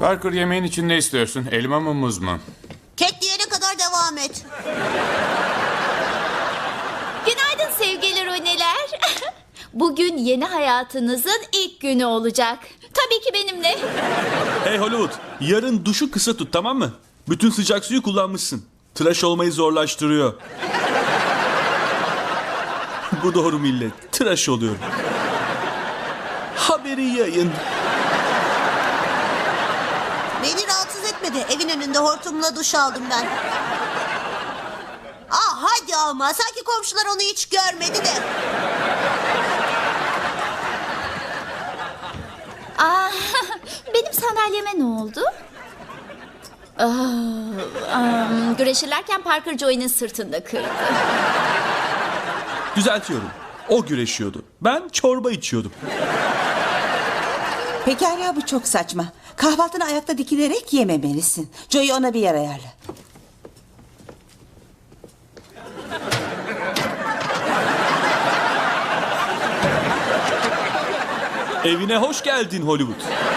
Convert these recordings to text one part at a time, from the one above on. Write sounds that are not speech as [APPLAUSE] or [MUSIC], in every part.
Parker yemeğin için ne istiyorsun? Elma mı muz mu? Kek diyene kadar devam et. Günaydın sevgili Roneler. [LAUGHS] Bugün yeni hayatınızın ilk günü olacak. Tabii ki benimle. Hey Hollywood, yarın duşu kısa tut tamam mı? Bütün sıcak suyu kullanmışsın. Tıraş olmayı zorlaştırıyor. [LAUGHS] Bu doğru millet. Tıraş oluyorum. Haberi yayın. Beni rahatsız etmedi. Evin önünde hortumla duş aldım ben. Ah hadi ama sanki komşular onu hiç görmedi de. Aa, [LAUGHS] benim sandalyeme ne oldu? Aa, am, güreşirlerken Parker Joy'nin sırtında kırdı. Düzeltiyorum. O güreşiyordu. Ben çorba içiyordum. Pekala bu çok saçma. Kahvaltını ayakta dikilerek yememelisin. Joey ona bir yer ayarla. Evine hoş geldin Hollywood.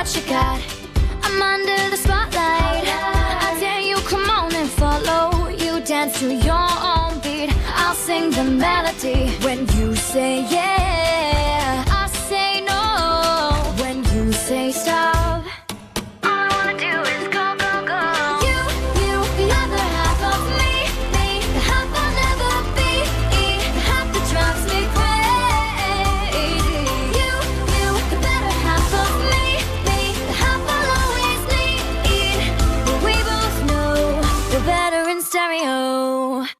What you got. I'm under the spotlight. I dare you, come on and follow. You dance to your own beat. I'll sing the melody when you say yeah. oh.